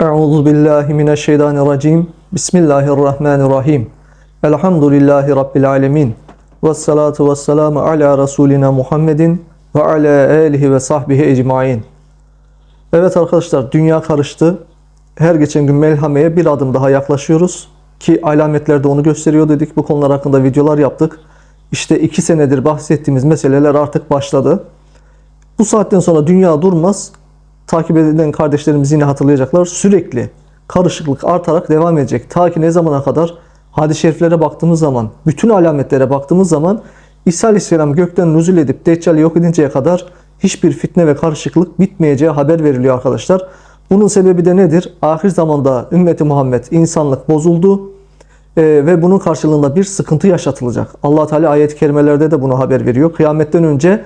Euzu billahi mineşşeytanirracim. Bismillahirrahmanirrahim. Elhamdülillahi rabbil alamin. Ves salatu vesselamu ala rasulina Muhammedin ve ala alihi ve sahbihi ecmaîn. Evet arkadaşlar dünya karıştı. Her geçen gün melhameye bir adım daha yaklaşıyoruz ki alametler de onu gösteriyor dedik. Bu konular hakkında videolar yaptık. İşte iki senedir bahsettiğimiz meseleler artık başladı. Bu saatten sonra dünya durmaz. Takip eden kardeşlerimiz yine hatırlayacaklar. Sürekli karışıklık artarak devam edecek. Ta ki ne zamana kadar? Hadis-i şeriflere baktığımız zaman, bütün alametlere baktığımız zaman İsa Aleyhisselam gökten nüzul edip Deccal'i yok edinceye kadar hiçbir fitne ve karışıklık bitmeyeceği haber veriliyor arkadaşlar. Bunun sebebi de nedir? Ahir zamanda ümmeti Muhammed insanlık bozuldu Ee, ve bunun karşılığında bir sıkıntı yaşatılacak. Allah Teala ayet-i kerimelerde de bunu haber veriyor. Kıyametten önce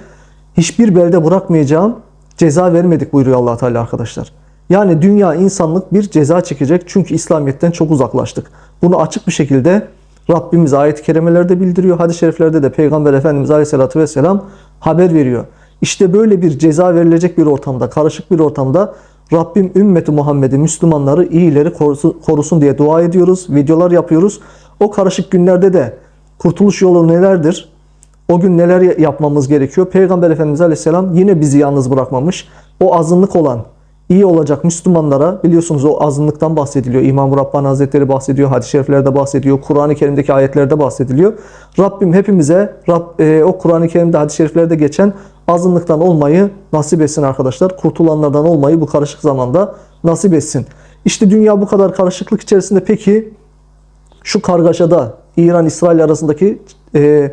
hiçbir belde bırakmayacağım ceza vermedik buyuruyor Allah Teala arkadaşlar. Yani dünya insanlık bir ceza çekecek çünkü İslamiyet'ten çok uzaklaştık. Bunu açık bir şekilde Rabbimiz ayet-i kerimelerde bildiriyor. Hadis-i şeriflerde de Peygamber Efendimiz Aleyhisselatü Vesselam haber veriyor. İşte böyle bir ceza verilecek bir ortamda, karışık bir ortamda Rabbim ümmeti Muhammed'i, Müslümanları, iyileri korusun, diye dua ediyoruz, videolar yapıyoruz. O karışık günlerde de kurtuluş yolu nelerdir? O gün neler yapmamız gerekiyor? Peygamber Efendimiz Aleyhisselam yine bizi yalnız bırakmamış. O azınlık olan, iyi olacak Müslümanlara biliyorsunuz o azınlıktan bahsediliyor. İmam Rabbani Hazretleri bahsediyor, hadis-i şeriflerde bahsediyor, Kur'an-ı Kerim'deki ayetlerde bahsediliyor. Rabbim hepimize Rab, e, o Kur'an-ı Kerim'de hadis-i şeriflerde geçen azınlıktan olmayı nasip etsin arkadaşlar. Kurtulanlardan olmayı bu karışık zamanda nasip etsin. İşte dünya bu kadar karışıklık içerisinde peki şu kargaşada İran-İsrail arasındaki e,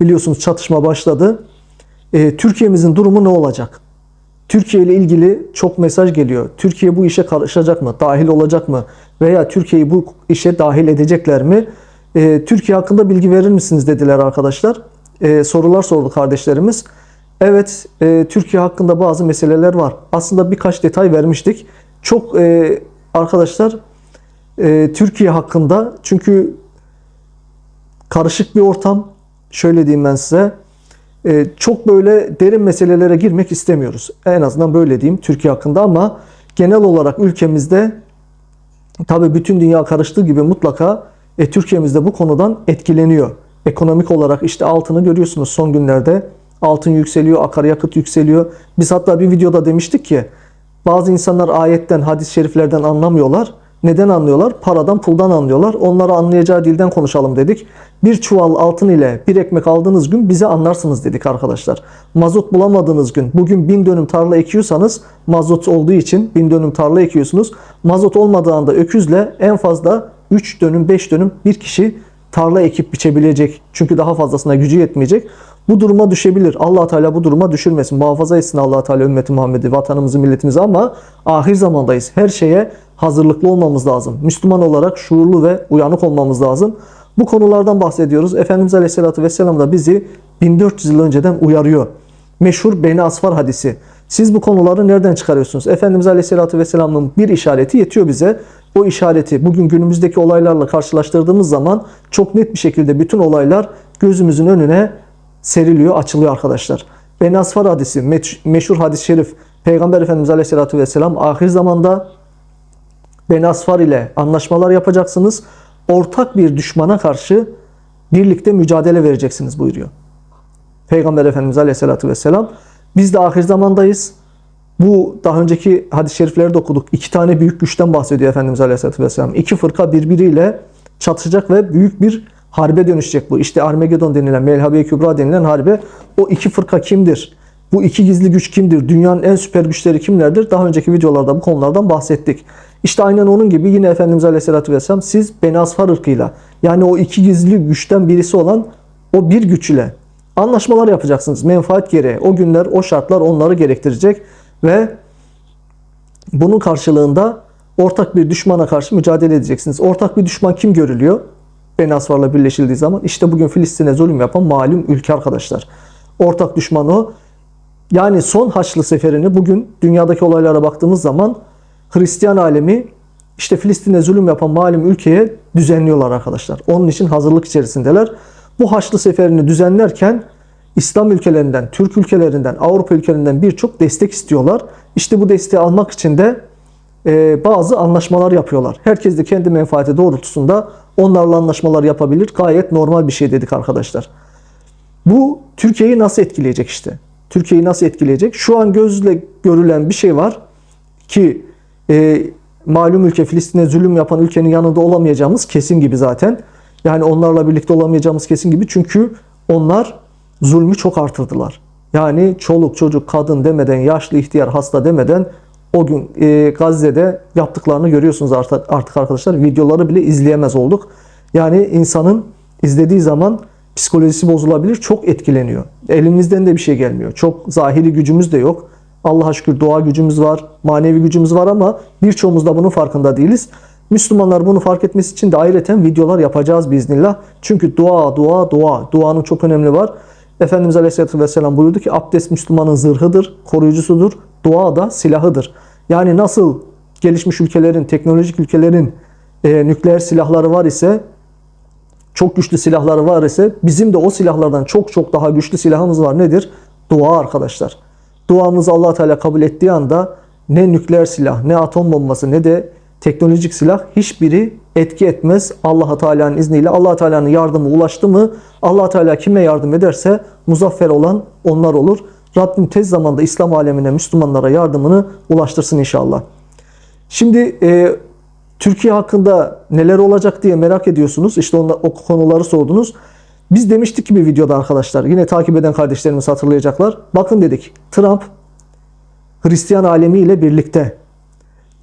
biliyorsunuz çatışma başladı. E, Türkiye'mizin durumu ne olacak? Türkiye ile ilgili çok mesaj geliyor. Türkiye bu işe karışacak mı? Dahil olacak mı? Veya Türkiye'yi bu işe dahil edecekler mi? E, Türkiye hakkında bilgi verir misiniz dediler arkadaşlar. E, sorular sordu kardeşlerimiz. Evet, e, Türkiye hakkında bazı meseleler var. Aslında birkaç detay vermiştik. Çok e, arkadaşlar e, Türkiye hakkında çünkü karışık bir ortam. Şöyle diyeyim ben size. E, çok böyle derin meselelere girmek istemiyoruz. En azından böyle diyeyim Türkiye hakkında ama genel olarak ülkemizde tabi bütün dünya karıştığı gibi mutlaka e, Türkiye'mizde bu konudan etkileniyor. Ekonomik olarak işte altını görüyorsunuz son günlerde. Altın yükseliyor, akaryakıt yükseliyor. Biz hatta bir videoda demiştik ki bazı insanlar ayetten, hadis-i şeriflerden anlamıyorlar. Neden anlıyorlar? Paradan, puldan anlıyorlar. Onları anlayacağı dilden konuşalım dedik. Bir çuval altın ile bir ekmek aldığınız gün bize anlarsınız dedik arkadaşlar. Mazot bulamadığınız gün, bugün bin dönüm tarla ekiyorsanız mazot olduğu için bin dönüm tarla ekiyorsunuz. Mazot olmadığı anda öküzle en fazla 3 dönüm, 5 dönüm bir kişi tarla ekip biçebilecek. Çünkü daha fazlasına gücü yetmeyecek. Bu duruma düşebilir. Allah Teala bu duruma düşürmesin. Muhafaza etsin Allah Teala ümmeti Muhammed'i, vatanımızı, milletimizi ama ahir zamandayız. Her şeye hazırlıklı olmamız lazım. Müslüman olarak şuurlu ve uyanık olmamız lazım. Bu konulardan bahsediyoruz. Efendimiz Aleyhisselatü Vesselam da bizi 1400 yıl önceden uyarıyor. Meşhur Beni Asfar hadisi. Siz bu konuları nereden çıkarıyorsunuz? Efendimiz Aleyhisselatü Vesselam'ın bir işareti yetiyor bize. O işareti bugün günümüzdeki olaylarla karşılaştırdığımız zaman çok net bir şekilde bütün olaylar gözümüzün önüne seriliyor, açılıyor arkadaşlar. Beni Asfar hadisi, meşhur hadis-i şerif. Peygamber Efendimiz Aleyhisselatü Vesselam ahir zamanda Beni Asfar ile anlaşmalar yapacaksınız. Ortak bir düşmana karşı birlikte mücadele vereceksiniz buyuruyor. Peygamber Efendimiz Aleyhisselatü Vesselam. Biz de ahir zamandayız. Bu daha önceki hadis-i şeriflerde okuduk. İki tane büyük güçten bahsediyor Efendimiz Aleyhisselatü Vesselam. İki fırka birbiriyle çatışacak ve büyük bir harbe dönüşecek bu. İşte Armagedon denilen, Melhabe-i Kübra denilen harbe. O iki fırka kimdir? Bu iki gizli güç kimdir? Dünyanın en süper güçleri kimlerdir? Daha önceki videolarda bu konulardan bahsettik. İşte aynen onun gibi yine Efendimiz Aleyhisselatü Vesselam siz Beni Asfar ırkıyla yani o iki gizli güçten birisi olan o bir güç ile anlaşmalar yapacaksınız. Menfaat gereği. O günler, o şartlar onları gerektirecek ve bunun karşılığında ortak bir düşmana karşı mücadele edeceksiniz. Ortak bir düşman kim görülüyor? Beni Asfar'la birleşildiği zaman işte bugün Filistin'e zulüm yapan malum ülke arkadaşlar. Ortak düşman o. Yani son Haçlı seferini bugün dünyadaki olaylara baktığımız zaman Hristiyan alemi işte Filistin'e zulüm yapan malum ülkeye düzenliyorlar arkadaşlar. Onun için hazırlık içerisindeler. Bu Haçlı seferini düzenlerken İslam ülkelerinden, Türk ülkelerinden, Avrupa ülkelerinden birçok destek istiyorlar. İşte bu desteği almak için de e, bazı anlaşmalar yapıyorlar. Herkes de kendi menfaati doğrultusunda onlarla anlaşmalar yapabilir. Gayet normal bir şey dedik arkadaşlar. Bu Türkiye'yi nasıl etkileyecek işte? Türkiye'yi nasıl etkileyecek? Şu an gözle görülen bir şey var ki e, malum ülke Filistin'e zulüm yapan ülkenin yanında olamayacağımız kesin gibi zaten. Yani onlarla birlikte olamayacağımız kesin gibi. Çünkü onlar zulmü çok artırdılar. Yani çoluk çocuk kadın demeden yaşlı ihtiyar hasta demeden o gün e, Gazze'de yaptıklarını görüyorsunuz artık, artık arkadaşlar. Videoları bile izleyemez olduk. Yani insanın izlediği zaman psikolojisi bozulabilir. Çok etkileniyor. Elimizden de bir şey gelmiyor. Çok zahiri gücümüz de yok. Allah'a şükür dua gücümüz var, manevi gücümüz var ama birçoğumuz da bunun farkında değiliz. Müslümanlar bunu fark etmesi için de ayrıca videolar yapacağız biiznillah. Çünkü dua, dua, dua. Duanın çok önemi var. Efendimiz Aleyhisselatü Vesselam buyurdu ki abdest Müslümanın zırhıdır, koruyucusudur. Dua da silahıdır. Yani nasıl gelişmiş ülkelerin, teknolojik ülkelerin e, nükleer silahları var ise çok güçlü silahları var ise bizim de o silahlardan çok çok daha güçlü silahımız var. Nedir? Dua arkadaşlar. Duamızı allah Teala kabul ettiği anda ne nükleer silah, ne atom bombası, ne de teknolojik silah hiçbiri etki etmez. allah Teala'nın izniyle allah Teala'nın yardımı ulaştı mı allah Teala kime yardım ederse muzaffer olan onlar olur. Rabbim tez zamanda İslam alemine, Müslümanlara yardımını ulaştırsın inşallah. Şimdi e, Türkiye hakkında neler olacak diye merak ediyorsunuz. İşte onlar, o konuları sordunuz. Biz demiştik ki bir videoda arkadaşlar. Yine takip eden kardeşlerimiz hatırlayacaklar. Bakın dedik. Trump Hristiyan alemiyle birlikte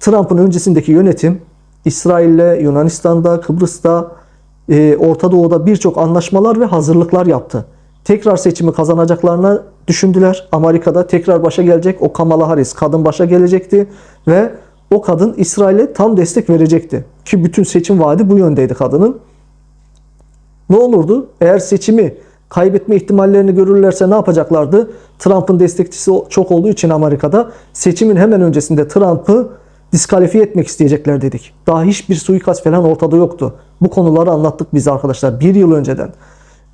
Trump'ın öncesindeki yönetim İsrail'le, Yunanistan'da, Kıbrıs'ta, e, Orta Doğu'da birçok anlaşmalar ve hazırlıklar yaptı. Tekrar seçimi kazanacaklarına düşündüler. Amerika'da tekrar başa gelecek o Kamala Harris kadın başa gelecekti ve o kadın İsrail'e tam destek verecekti. Ki bütün seçim vaadi bu yöndeydi kadının. Ne olurdu? Eğer seçimi kaybetme ihtimallerini görürlerse ne yapacaklardı? Trump'ın destekçisi çok olduğu için Amerika'da seçimin hemen öncesinde Trump'ı diskalifiye etmek isteyecekler dedik. Daha hiçbir suikast falan ortada yoktu. Bu konuları anlattık biz arkadaşlar bir yıl önceden.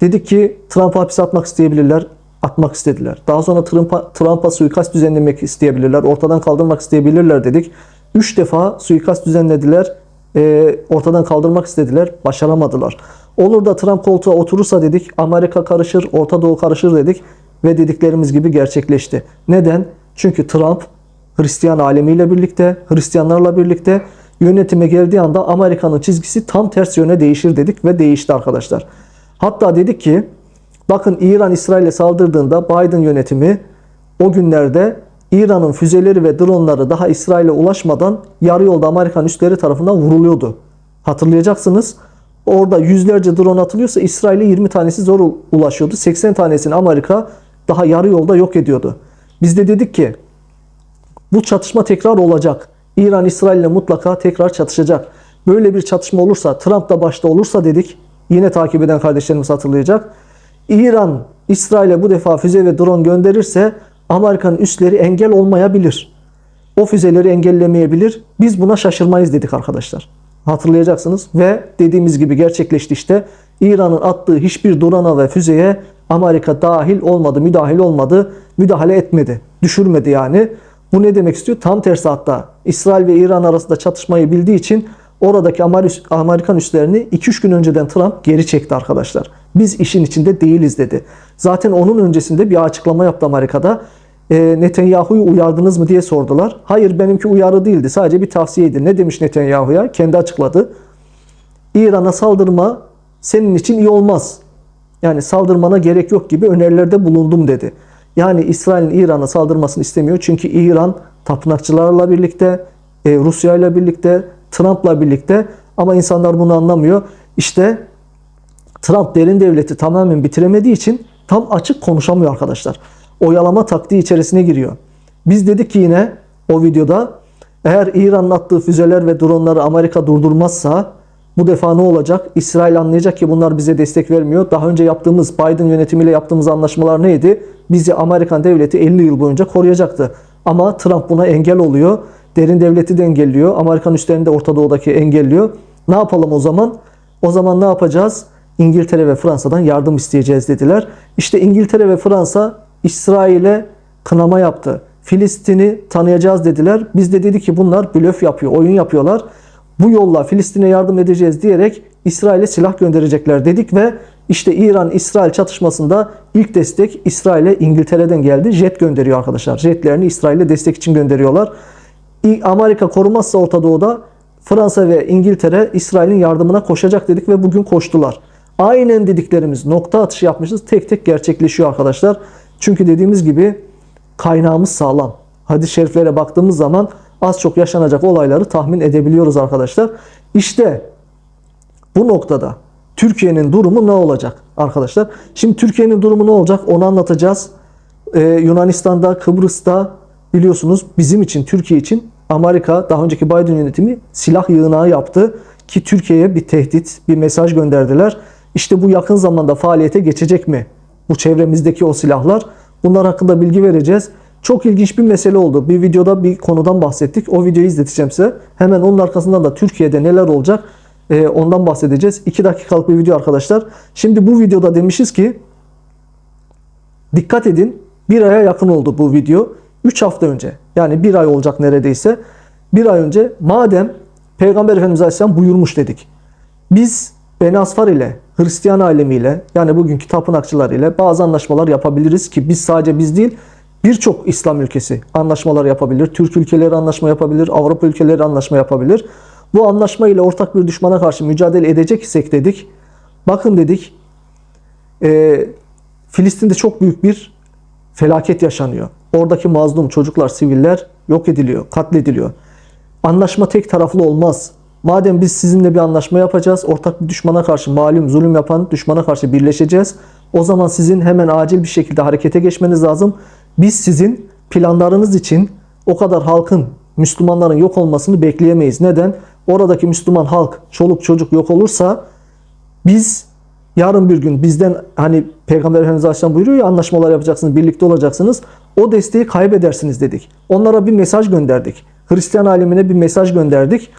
Dedik ki Trump'ı hapise atmak isteyebilirler. Atmak istediler. Daha sonra Trump'a Trump'a suikast düzenlemek isteyebilirler. Ortadan kaldırmak isteyebilirler dedik. Üç defa suikast düzenlediler. E, ortadan kaldırmak istediler. Başaramadılar. Olur da Trump koltuğa oturursa dedik Amerika karışır, Orta Doğu karışır dedik ve dediklerimiz gibi gerçekleşti. Neden? Çünkü Trump Hristiyan alemiyle birlikte, Hristiyanlarla birlikte yönetime geldiği anda Amerika'nın çizgisi tam ters yöne değişir dedik ve değişti arkadaşlar. Hatta dedik ki bakın İran İsrail'e saldırdığında Biden yönetimi o günlerde İran'ın füzeleri ve dronları daha İsrail'e ulaşmadan yarı yolda Amerikan üsleri tarafından vuruluyordu. Hatırlayacaksınız. Orada yüzlerce drone atılıyorsa İsrail'e 20 tanesi zor ulaşıyordu. 80 tanesini Amerika daha yarı yolda yok ediyordu. Biz de dedik ki bu çatışma tekrar olacak. İran İsrail ile mutlaka tekrar çatışacak. Böyle bir çatışma olursa, Trump da başta olursa dedik. Yine takip eden kardeşlerimiz hatırlayacak. İran İsrail'e bu defa füze ve drone gönderirse Amerika'nın üsleri engel olmayabilir. O füzeleri engellemeyebilir. Biz buna şaşırmayız dedik arkadaşlar. Hatırlayacaksınız ve dediğimiz gibi gerçekleşti işte. İran'ın attığı hiçbir drona ve füzeye Amerika dahil olmadı, müdahil olmadı, müdahale etmedi, düşürmedi yani. Bu ne demek istiyor? Tam tersi hatta İsrail ve İran arasında çatışmayı bildiği için oradaki Amerikan üslerini 2-3 gün önceden Trump geri çekti arkadaşlar. Biz işin içinde değiliz dedi. Zaten onun öncesinde bir açıklama yaptı Amerika'da. E, Netanyahu'yu uyardınız mı diye sordular. Hayır benimki uyarı değildi. Sadece bir tavsiyeydi. Ne demiş Netanyahu'ya? Kendi açıkladı. İran'a saldırma senin için iyi olmaz. Yani saldırmana gerek yok gibi önerilerde bulundum dedi. Yani İsrail'in İran'a saldırmasını istemiyor. Çünkü İran tapınakçılarla birlikte, e, Rusya ile birlikte, Trump'la birlikte ama insanlar bunu anlamıyor. İşte Trump derin devleti tamamen bitiremediği için tam açık konuşamıyor arkadaşlar. Oyalama taktiği içerisine giriyor. Biz dedik ki yine o videoda eğer İran'ın attığı füzeler ve dronları Amerika durdurmazsa bu defa ne olacak? İsrail anlayacak ki bunlar bize destek vermiyor. Daha önce yaptığımız Biden yönetimiyle yaptığımız anlaşmalar neydi? Bizi Amerikan devleti 50 yıl boyunca koruyacaktı. Ama Trump buna engel oluyor. Derin devleti de engelliyor. Amerikan üstlerini de Orta Doğu'daki engelliyor. Ne yapalım o zaman? O zaman ne yapacağız? İngiltere ve Fransa'dan yardım isteyeceğiz dediler. İşte İngiltere ve Fransa İsrail'e kınama yaptı. Filistin'i tanıyacağız dediler. Biz de dedik ki bunlar blöf yapıyor, oyun yapıyorlar. Bu yolla Filistin'e yardım edeceğiz diyerek İsrail'e silah gönderecekler dedik ve işte İran-İsrail çatışmasında ilk destek İsrail'e İngiltere'den geldi. Jet gönderiyor arkadaşlar. Jetlerini İsrail'e destek için gönderiyorlar. Amerika korumazsa Orta Doğu'da Fransa ve İngiltere İsrail'in yardımına koşacak dedik ve bugün koştular. Aynen dediklerimiz nokta atışı yapmışız. Tek tek gerçekleşiyor arkadaşlar. Çünkü dediğimiz gibi kaynağımız sağlam. Hadis-i şeriflere baktığımız zaman az çok yaşanacak olayları tahmin edebiliyoruz arkadaşlar. İşte bu noktada Türkiye'nin durumu ne olacak arkadaşlar? Şimdi Türkiye'nin durumu ne olacak onu anlatacağız. Ee, Yunanistan'da, Kıbrıs'ta biliyorsunuz bizim için, Türkiye için Amerika daha önceki Biden yönetimi silah yığınağı yaptı ki Türkiye'ye bir tehdit, bir mesaj gönderdiler. İşte bu yakın zamanda faaliyete geçecek mi? Bu çevremizdeki o silahlar. Bunlar hakkında bilgi vereceğiz. Çok ilginç bir mesele oldu. Bir videoda bir konudan bahsettik. O videoyu izleteceğim size. Hemen onun arkasından da Türkiye'de neler olacak e, ondan bahsedeceğiz. 2 dakikalık bir video arkadaşlar. Şimdi bu videoda demişiz ki dikkat edin bir aya yakın oldu bu video. 3 hafta önce yani bir ay olacak neredeyse. Bir ay önce madem Peygamber Efendimiz Aleyhisselam buyurmuş dedik. Biz Beni ile Hristiyan alemiyle yani bugünkü tapınakçılar ile bazı anlaşmalar yapabiliriz ki biz sadece biz değil birçok İslam ülkesi anlaşmalar yapabilir. Türk ülkeleri anlaşma yapabilir. Avrupa ülkeleri anlaşma yapabilir. Bu anlaşma ile ortak bir düşmana karşı mücadele edecek isek dedik. Bakın dedik e, Filistin'de çok büyük bir felaket yaşanıyor. Oradaki mazlum çocuklar, siviller yok ediliyor, katlediliyor. Anlaşma tek taraflı olmaz. Madem biz sizinle bir anlaşma yapacağız, ortak bir düşmana karşı, malum zulüm yapan düşmana karşı birleşeceğiz. O zaman sizin hemen acil bir şekilde harekete geçmeniz lazım. Biz sizin planlarınız için o kadar halkın, Müslümanların yok olmasını bekleyemeyiz. Neden? Oradaki Müslüman halk, çoluk çocuk yok olursa biz yarın bir gün bizden hani Peygamber Efendimiz Aleyhisselam buyuruyor ya anlaşmalar yapacaksınız, birlikte olacaksınız. O desteği kaybedersiniz dedik. Onlara bir mesaj gönderdik. Hristiyan alemine bir mesaj gönderdik.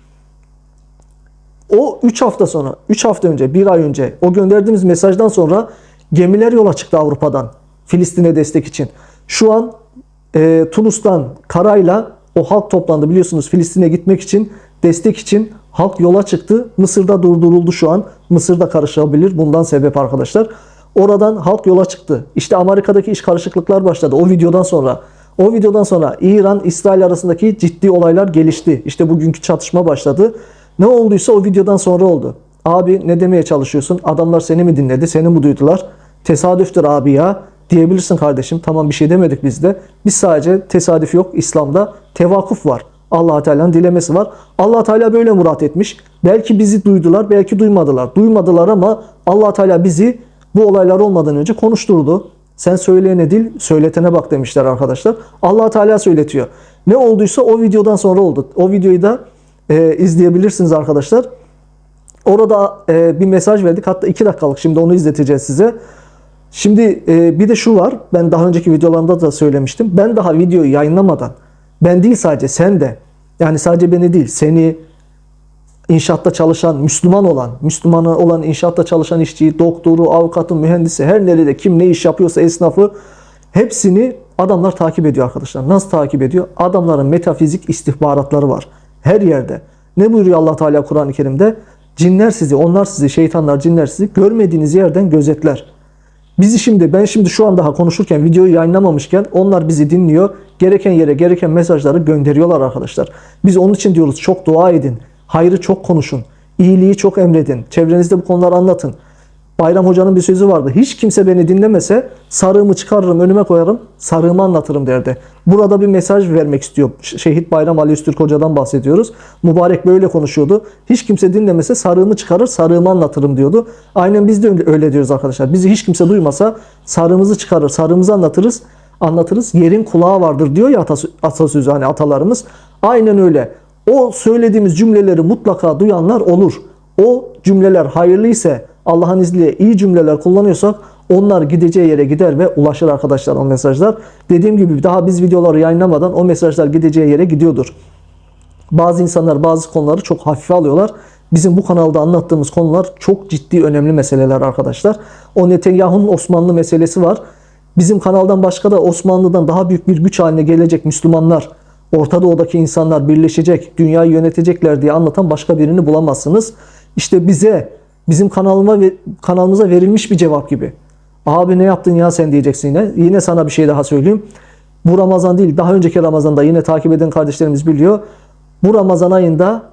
O 3 hafta sonra, 3 hafta önce, 1 ay önce o gönderdiğimiz mesajdan sonra gemiler yola çıktı Avrupa'dan Filistin'e destek için. Şu an e, Tunus'tan karayla o halk toplandı biliyorsunuz Filistin'e gitmek için, destek için halk yola çıktı. Mısır'da durduruldu şu an. Mısır'da karışabilir bundan sebep arkadaşlar. Oradan halk yola çıktı. İşte Amerika'daki iş karışıklıklar başladı o videodan sonra. O videodan sonra İran, İsrail arasındaki ciddi olaylar gelişti. İşte bugünkü çatışma başladı. Ne olduysa o videodan sonra oldu. Abi ne demeye çalışıyorsun? Adamlar seni mi dinledi? Seni mi duydular? Tesadüftür abi ya. Diyebilirsin kardeşim. Tamam bir şey demedik biz de. Biz sadece tesadüf yok. İslam'da tevakuf var. allah Teala'nın dilemesi var. allah Teala böyle murat etmiş. Belki bizi duydular, belki duymadılar. Duymadılar ama allah Teala bizi bu olaylar olmadan önce konuşturdu. Sen söyleyene dil, söyletene bak demişler arkadaşlar. allah Teala söyletiyor. Ne olduysa o videodan sonra oldu. O videoyu da e, izleyebilirsiniz arkadaşlar. Orada e, bir mesaj verdik. Hatta 2 dakikalık şimdi onu izleteceğiz size. Şimdi e, bir de şu var. Ben daha önceki videolarımda da söylemiştim. Ben daha videoyu yayınlamadan ben değil sadece sen de yani sadece beni değil seni inşaatta çalışan Müslüman olan, Müslümanı olan inşaatta çalışan işçiyi, doktoru, avukatı, mühendisi her nerede kim ne iş yapıyorsa esnafı hepsini adamlar takip ediyor arkadaşlar. Nasıl takip ediyor? Adamların metafizik istihbaratları var. Her yerde. Ne buyuruyor Allah Teala Kur'an-ı Kerim'de? Cinler sizi, onlar sizi, şeytanlar, cinler sizi görmediğiniz yerden gözetler. Bizi şimdi, ben şimdi şu an daha konuşurken, videoyu yayınlamamışken onlar bizi dinliyor. Gereken yere, gereken mesajları gönderiyorlar arkadaşlar. Biz onun için diyoruz çok dua edin. Hayrı çok konuşun. iyiliği çok emredin. Çevrenizde bu konuları anlatın. Bayram Hoca'nın bir sözü vardı. Hiç kimse beni dinlemese sarığımı çıkarırım, önüme koyarım, sarığımı anlatırım derdi. Burada bir mesaj vermek istiyor. Şehit Bayram Ali Öztürk Hoca'dan bahsediyoruz. Mübarek böyle konuşuyordu. Hiç kimse dinlemese sarığımı çıkarır, sarığımı anlatırım diyordu. Aynen biz de öyle diyoruz arkadaşlar. Bizi hiç kimse duymasa sarığımızı çıkarır, sarığımızı anlatırız. Anlatırız. Yerin kulağı vardır diyor ya atasözü hani atalarımız. Aynen öyle. O söylediğimiz cümleleri mutlaka duyanlar olur. O cümleler hayırlı ise Allah'ın izniyle iyi cümleler kullanıyorsak onlar gideceği yere gider ve ulaşır arkadaşlar o mesajlar. Dediğim gibi daha biz videoları yayınlamadan o mesajlar gideceği yere gidiyordur. Bazı insanlar bazı konuları çok hafife alıyorlar. Bizim bu kanalda anlattığımız konular çok ciddi önemli meseleler arkadaşlar. O Netanyahu'nun Osmanlı meselesi var. bizim kanaldan başka da Osmanlı'dan daha büyük bir güç haline gelecek Müslümanlar, Orta Doğu'daki insanlar birleşecek, dünyayı yönetecekler diye anlatan başka birini bulamazsınız. İşte bize, bizim kanalıma kanalımıza verilmiş bir cevap gibi. Abi ne yaptın ya sen diyeceksin yine. Yine sana bir şey daha söyleyeyim. Bu Ramazan değil, daha önceki Ramazan'da yine takip eden kardeşlerimiz biliyor. Bu Ramazan ayında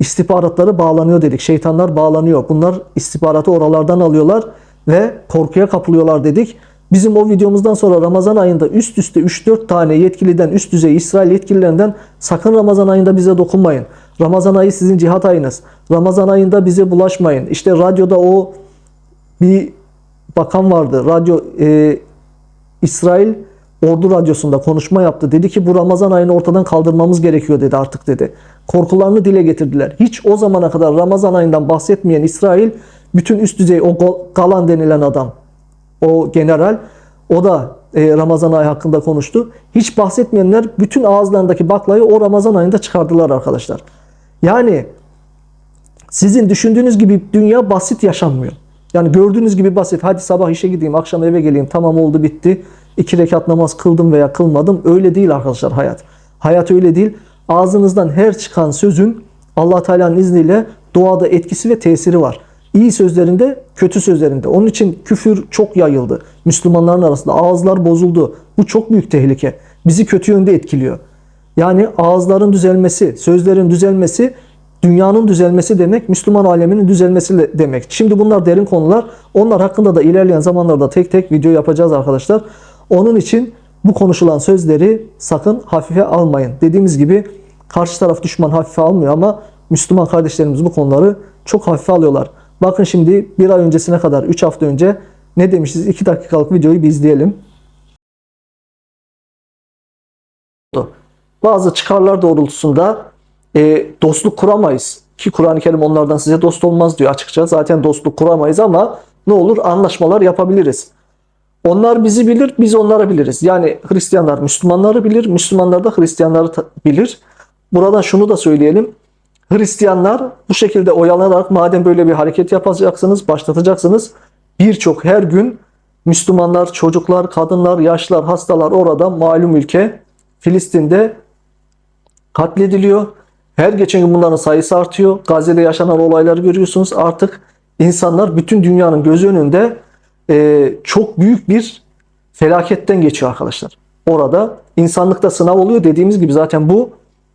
istihbaratları bağlanıyor dedik. Şeytanlar bağlanıyor. Bunlar istihbaratı oralardan alıyorlar ve korkuya kapılıyorlar dedik. Bizim o videomuzdan sonra Ramazan ayında üst üste 3-4 tane yetkiliden, üst düzey İsrail yetkililerinden sakın Ramazan ayında bize dokunmayın. Ramazan ayı sizin cihat ayınız. Ramazan ayında bize bulaşmayın. İşte radyoda o bir bakan vardı. Radyo e, İsrail Ordu Radyosu'nda konuşma yaptı. Dedi ki bu Ramazan ayını ortadan kaldırmamız gerekiyor dedi artık dedi. Korkularını dile getirdiler. Hiç o zamana kadar Ramazan ayından bahsetmeyen İsrail bütün üst düzey o Galan denilen adam o general o da e, Ramazan ayı hakkında konuştu. Hiç bahsetmeyenler bütün ağızlarındaki baklayı o Ramazan ayında çıkardılar arkadaşlar. Yani sizin düşündüğünüz gibi dünya basit yaşanmıyor. Yani gördüğünüz gibi basit. Hadi sabah işe gideyim, akşam eve geleyim. Tamam oldu bitti. İki rekat namaz kıldım veya kılmadım. Öyle değil arkadaşlar hayat. Hayat öyle değil. Ağzınızdan her çıkan sözün Allah Teala'nın izniyle doğada etkisi ve tesiri var. İyi sözlerinde, kötü sözlerinde. Onun için küfür çok yayıldı. Müslümanların arasında ağızlar bozuldu. Bu çok büyük tehlike. Bizi kötü yönde etkiliyor. Yani ağızların düzelmesi, sözlerin düzelmesi, dünyanın düzelmesi demek, Müslüman aleminin düzelmesi demek. Şimdi bunlar derin konular. Onlar hakkında da ilerleyen zamanlarda tek tek video yapacağız arkadaşlar. Onun için bu konuşulan sözleri sakın hafife almayın. Dediğimiz gibi karşı taraf düşman hafife almıyor ama Müslüman kardeşlerimiz bu konuları çok hafife alıyorlar. Bakın şimdi bir ay öncesine kadar 3 hafta önce ne demişiz? 2 dakikalık videoyu bir izleyelim. Bazı çıkarlar doğrultusunda e, dostluk kuramayız. Ki Kur'an-ı Kerim onlardan size dost olmaz diyor açıkça. Zaten dostluk kuramayız ama ne olur anlaşmalar yapabiliriz. Onlar bizi bilir, biz onları biliriz. Yani Hristiyanlar Müslümanları bilir, Müslümanlar da Hristiyanları bilir. Buradan şunu da söyleyelim. Hristiyanlar bu şekilde oyalanarak madem böyle bir hareket yapacaksınız, başlatacaksınız birçok her gün Müslümanlar, çocuklar, kadınlar, yaşlar, hastalar orada malum ülke Filistin'de katlediliyor. Her geçen gün bunların sayısı artıyor. Gazze'de yaşanan olayları görüyorsunuz. Artık insanlar bütün dünyanın gözü önünde e, çok büyük bir felaketten geçiyor arkadaşlar. Orada insanlıkta sınav oluyor dediğimiz gibi zaten bu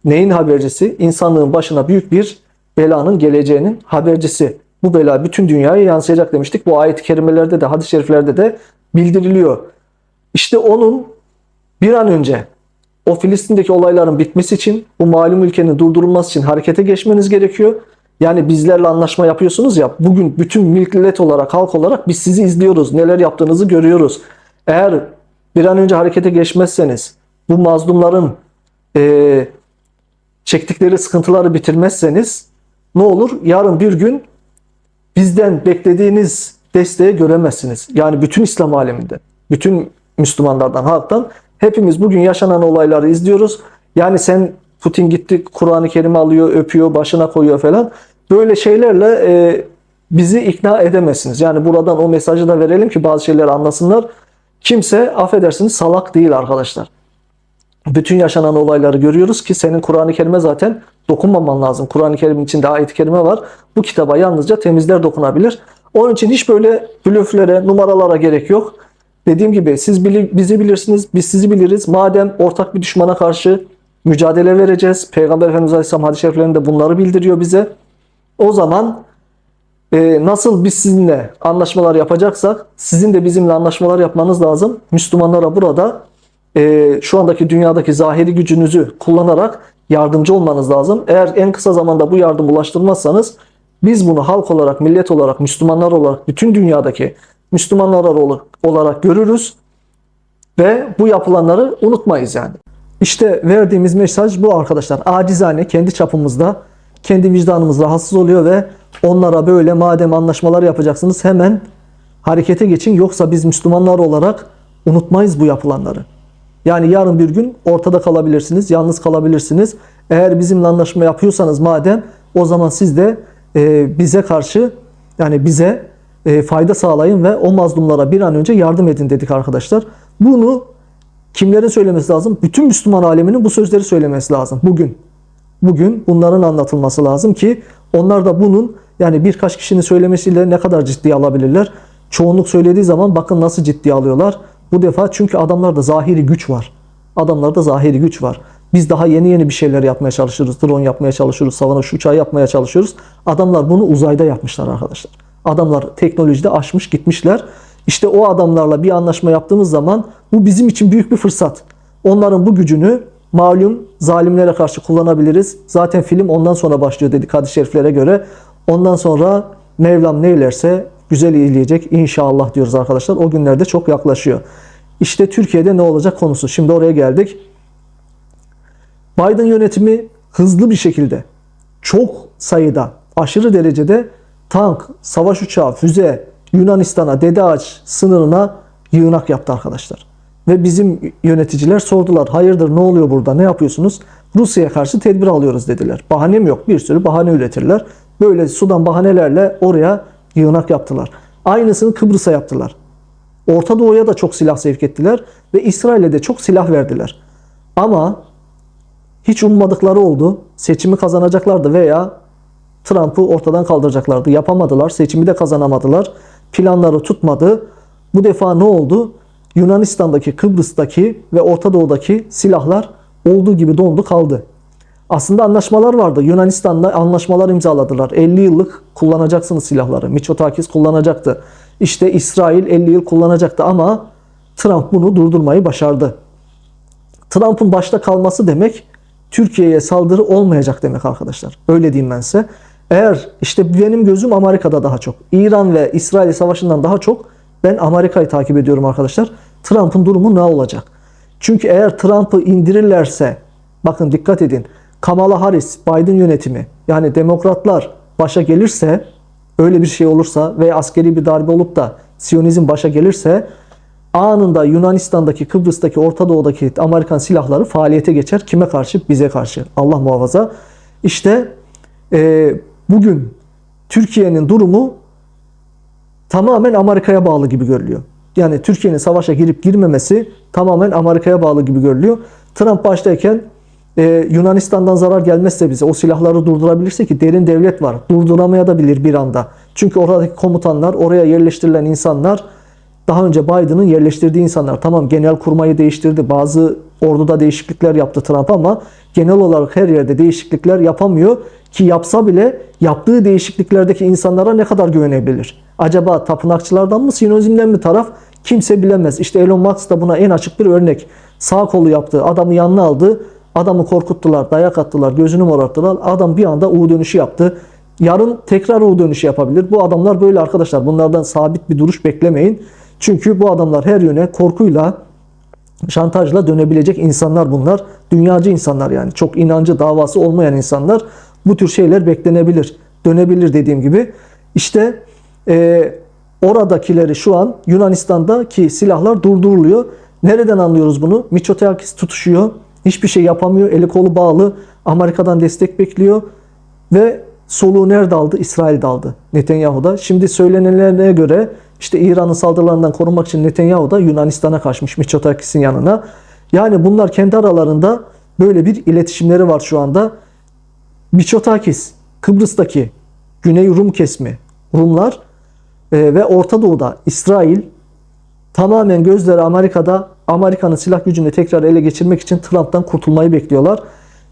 neyin habercisi? İnsanlığın başına büyük bir belanın geleceğinin habercisi. Bu bela bütün dünyaya yansıyacak demiştik. Bu ayet-i kerimelerde de hadis-i şeriflerde de bildiriliyor. İşte onun bir an önce o Filistin'deki olayların bitmesi için bu malum ülkenin durdurulması için harekete geçmeniz gerekiyor. Yani bizlerle anlaşma yapıyorsunuz ya bugün bütün millet olarak halk olarak biz sizi izliyoruz. Neler yaptığınızı görüyoruz. Eğer bir an önce harekete geçmezseniz bu mazlumların e, çektikleri sıkıntıları bitirmezseniz ne olur? Yarın bir gün bizden beklediğiniz desteği göremezsiniz. Yani bütün İslam aleminde, bütün Müslümanlardan, halktan hepimiz bugün yaşanan olayları izliyoruz. Yani sen Putin gitti Kur'an-ı Kerim alıyor, öpüyor, başına koyuyor falan. Böyle şeylerle e, bizi ikna edemezsiniz. Yani buradan o mesajı da verelim ki bazı şeyleri anlasınlar. Kimse affedersiniz salak değil arkadaşlar. Bütün yaşanan olayları görüyoruz ki senin Kur'an-ı Kerim'e zaten dokunmaman lazım. Kur'an-ı Kerim'in içinde ayet-i kerime var. Bu kitaba yalnızca temizler dokunabilir. Onun için hiç böyle blöflere, numaralara gerek yok. Dediğim gibi siz bizi bilirsiniz, biz sizi biliriz. Madem ortak bir düşmana karşı mücadele vereceğiz. Peygamber Efendimiz Aleyhisselam hadis-i şeriflerinde bunları bildiriyor bize. O zaman e, nasıl biz sizinle anlaşmalar yapacaksak sizin de bizimle anlaşmalar yapmanız lazım. Müslümanlara burada e, şu andaki dünyadaki zahiri gücünüzü kullanarak yardımcı olmanız lazım. Eğer en kısa zamanda bu yardım ulaştırmazsanız biz bunu halk olarak, millet olarak, Müslümanlar olarak, bütün dünyadaki Müslümanlar olarak görürüz ve bu yapılanları unutmayız yani. İşte verdiğimiz mesaj bu arkadaşlar. Acizane kendi çapımızda, kendi vicdanımız rahatsız oluyor ve onlara böyle madem anlaşmalar yapacaksınız hemen harekete geçin. Yoksa biz Müslümanlar olarak unutmayız bu yapılanları. Yani yarın bir gün ortada kalabilirsiniz, yalnız kalabilirsiniz. Eğer bizimle anlaşma yapıyorsanız madem o zaman siz de e, bize karşı yani bize e, fayda sağlayın ve o mazlumlara bir an önce yardım edin dedik arkadaşlar. Bunu kimlerin söylemesi lazım? Bütün Müslüman aleminin bu sözleri söylemesi lazım bugün. Bugün bunların anlatılması lazım ki onlar da bunun yani birkaç kişinin söylemesiyle ne kadar ciddiye alabilirler? Çoğunluk söylediği zaman bakın nasıl ciddiye alıyorlar. Bu defa çünkü adamlarda zahiri güç var. Adamlarda zahiri güç var. Biz daha yeni yeni bir şeyler yapmaya çalışıyoruz. Drone yapmaya çalışıyoruz. Savaş uçağı yapmaya çalışıyoruz. Adamlar bunu uzayda yapmışlar arkadaşlar. Adamlar teknolojide aşmış gitmişler. İşte o adamlarla bir anlaşma yaptığımız zaman bu bizim için büyük bir fırsat. Onların bu gücünü malum zalimlere karşı kullanabiliriz. Zaten film ondan sonra başlıyor dedik hadis-i şeriflere göre. Ondan sonra Mevlam neylerse güzel iyileyecek inşallah diyoruz arkadaşlar. O günlerde çok yaklaşıyor. İşte Türkiye'de ne olacak konusu. Şimdi oraya geldik. Biden yönetimi hızlı bir şekilde çok sayıda aşırı derecede tank, savaş uçağı, füze Yunanistan'a, Dede Ağaç sınırına yığınak yaptı arkadaşlar. Ve bizim yöneticiler sordular. Hayırdır ne oluyor burada? Ne yapıyorsunuz? Rusya'ya karşı tedbir alıyoruz dediler. Bahanem yok. Bir sürü bahane üretirler. Böyle sudan bahanelerle oraya yığınak yaptılar. Aynısını Kıbrıs'a yaptılar. Orta Doğu'ya da çok silah sevk ettiler ve İsrail'e de çok silah verdiler. Ama hiç ummadıkları oldu. Seçimi kazanacaklardı veya Trump'ı ortadan kaldıracaklardı. Yapamadılar. Seçimi de kazanamadılar. Planları tutmadı. Bu defa ne oldu? Yunanistan'daki, Kıbrıs'taki ve Orta Doğu'daki silahlar olduğu gibi dondu kaldı. Aslında anlaşmalar vardı. Yunanistan'da anlaşmalar imzaladılar. 50 yıllık kullanacaksınız silahları. Mitsotakis kullanacaktı. İşte İsrail 50 yıl kullanacaktı ama Trump bunu durdurmayı başardı. Trump'ın başta kalması demek Türkiye'ye saldırı olmayacak demek arkadaşlar. Öyle diyeyim ben size. Eğer işte benim gözüm Amerika'da daha çok. İran ve İsrail savaşından daha çok ben Amerika'yı takip ediyorum arkadaşlar. Trump'ın durumu ne olacak? Çünkü eğer Trump'ı indirirlerse bakın dikkat edin. Kamala Harris, Biden yönetimi yani demokratlar başa gelirse öyle bir şey olursa ve askeri bir darbe olup da Siyonizm başa gelirse anında Yunanistan'daki, Kıbrıs'taki, Orta Doğu'daki Amerikan silahları faaliyete geçer. Kime karşı? Bize karşı. Allah muhafaza. İşte e, bugün Türkiye'nin durumu tamamen Amerika'ya bağlı gibi görülüyor. Yani Türkiye'nin savaşa girip girmemesi tamamen Amerika'ya bağlı gibi görülüyor. Trump baştayken e, Yunanistan'dan zarar gelmezse bize o silahları durdurabilirse ki derin devlet var. Durduramaya da bilir bir anda. Çünkü oradaki komutanlar, oraya yerleştirilen insanlar daha önce Biden'ın yerleştirdiği insanlar. Tamam genel kurmayı değiştirdi. Bazı orduda değişiklikler yaptı Trump ama genel olarak her yerde değişiklikler yapamıyor ki yapsa bile yaptığı değişikliklerdeki insanlara ne kadar güvenebilir? Acaba tapınakçılardan mı, sinozimden mi taraf? Kimse bilemez. İşte Elon Musk da buna en açık bir örnek. Sağ kolu yaptı, adamı yanına aldı, adamı korkuttular, dayak attılar, gözünü morarttılar. Adam bir anda U dönüşü yaptı. Yarın tekrar U dönüşü yapabilir. Bu adamlar böyle arkadaşlar. Bunlardan sabit bir duruş beklemeyin. Çünkü bu adamlar her yöne korkuyla, şantajla dönebilecek insanlar bunlar. Dünyacı insanlar yani. Çok inancı davası olmayan insanlar. Bu tür şeyler beklenebilir. Dönebilir dediğim gibi. İşte e, oradakileri şu an Yunanistan'daki silahlar durduruluyor. Nereden anlıyoruz bunu? Mitsotakis tutuşuyor. Hiçbir şey yapamıyor. Eli kolu bağlı. Amerika'dan destek bekliyor. Ve soluğu nerede aldı? İsrail'de aldı. Netanyahu'da. Şimdi söylenenlerine göre işte İran'ın saldırılarından korunmak için Netanyahu da Yunanistan'a kaçmış Mitsotakis'in yanına. Yani bunlar kendi aralarında böyle bir iletişimleri var şu anda. Mitsotakis, Kıbrıs'taki Güney Rum kesimi, Rumlar e, ve Orta Doğu'da İsrail tamamen gözleri Amerika'da Amerika'nın silah gücünü tekrar ele geçirmek için Trump'tan kurtulmayı bekliyorlar.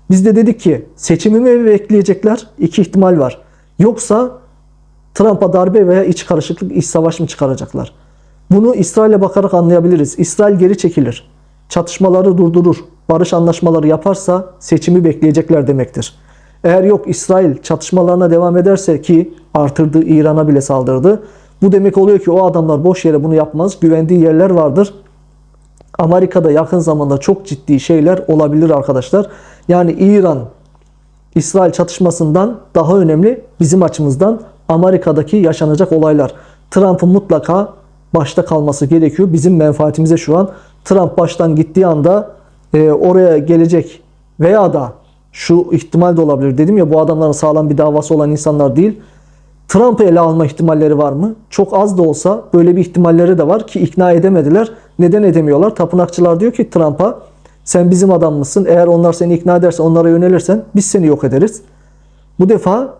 Biz de dedik ki seçimi mi bekleyecekler? İki ihtimal var. Yoksa Trump'a darbe veya iç karışıklık, iç savaş mı çıkaracaklar? Bunu İsrail'e bakarak anlayabiliriz. İsrail geri çekilir. Çatışmaları durdurur. Barış anlaşmaları yaparsa seçimi bekleyecekler demektir. Eğer yok İsrail çatışmalarına devam ederse ki artırdı İran'a bile saldırdı. Bu demek oluyor ki o adamlar boş yere bunu yapmaz. Güvendiği yerler vardır. Amerika'da yakın zamanda çok ciddi şeyler olabilir arkadaşlar. Yani İran İsrail çatışmasından daha önemli bizim açımızdan Amerika'daki yaşanacak olaylar. Trump'ın mutlaka başta kalması gerekiyor. Bizim menfaatimize şu an Trump baştan gittiği anda e, oraya gelecek veya da şu ihtimal de olabilir. Dedim ya bu adamların sağlam bir davası olan insanlar değil. Trump'ı ele alma ihtimalleri var mı? Çok az da olsa böyle bir ihtimalleri de var ki ikna edemediler. Neden edemiyorlar? Tapınakçılar diyor ki Trump'a sen bizim adam mısın? Eğer onlar seni ikna ederse onlara yönelirsen biz seni yok ederiz. Bu defa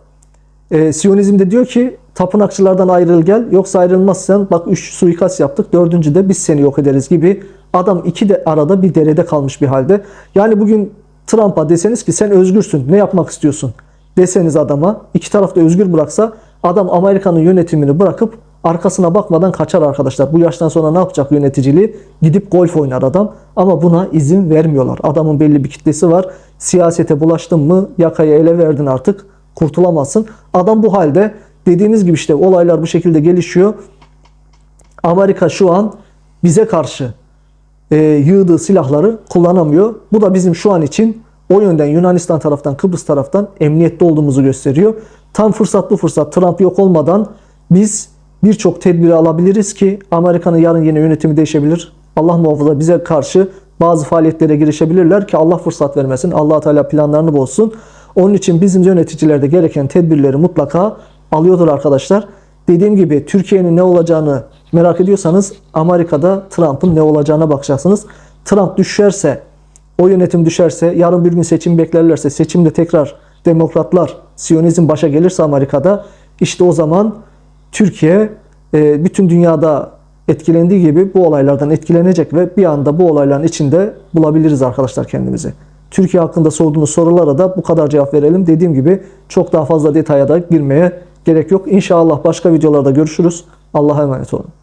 e, Siyonizm de diyor ki tapınakçılardan ayrıl gel. Yoksa ayrılmazsan bak üç suikast yaptık. Dördüncü de biz seni yok ederiz gibi. Adam iki de arada bir derede kalmış bir halde. Yani bugün Trump'a deseniz ki sen özgürsün. Ne yapmak istiyorsun? Deseniz adama iki tarafta özgür bıraksa adam Amerika'nın yönetimini bırakıp arkasına bakmadan kaçar arkadaşlar. Bu yaştan sonra ne yapacak yöneticiliği? Gidip golf oynar adam. Ama buna izin vermiyorlar. Adamın belli bir kitlesi var. Siyasete bulaştın mı yakayı ele verdin artık kurtulamazsın. Adam bu halde dediğimiz gibi işte olaylar bu şekilde gelişiyor. Amerika şu an bize karşı e, yığdığı silahları kullanamıyor. Bu da bizim şu an için o yönden Yunanistan taraftan, Kıbrıs taraftan emniyette olduğumuzu gösteriyor. Tam fırsat bu fırsat. Trump yok olmadan biz birçok tedbiri alabiliriz ki Amerika'nın yarın yine yönetimi değişebilir. Allah muhafaza bize karşı bazı faaliyetlere girişebilirler ki Allah fırsat vermesin. allah Teala planlarını bozsun. Onun için bizim yöneticiler de gereken tedbirleri mutlaka alıyordur arkadaşlar. Dediğim gibi Türkiye'nin ne olacağını merak ediyorsanız Amerika'da Trump'ın ne olacağına bakacaksınız. Trump düşerse, o yönetim düşerse, yarın bir gün seçim beklerlerse, seçimde tekrar demokratlar, Siyonizm başa gelirse Amerika'da işte o zaman Türkiye e, bütün dünyada etkilendiği gibi bu olaylardan etkilenecek ve bir anda bu olayların içinde bulabiliriz arkadaşlar kendimizi. Türkiye hakkında sorduğunuz sorulara da bu kadar cevap verelim. Dediğim gibi çok daha fazla detaya da girmeye gerek yok. İnşallah başka videolarda görüşürüz. Allah'a emanet olun.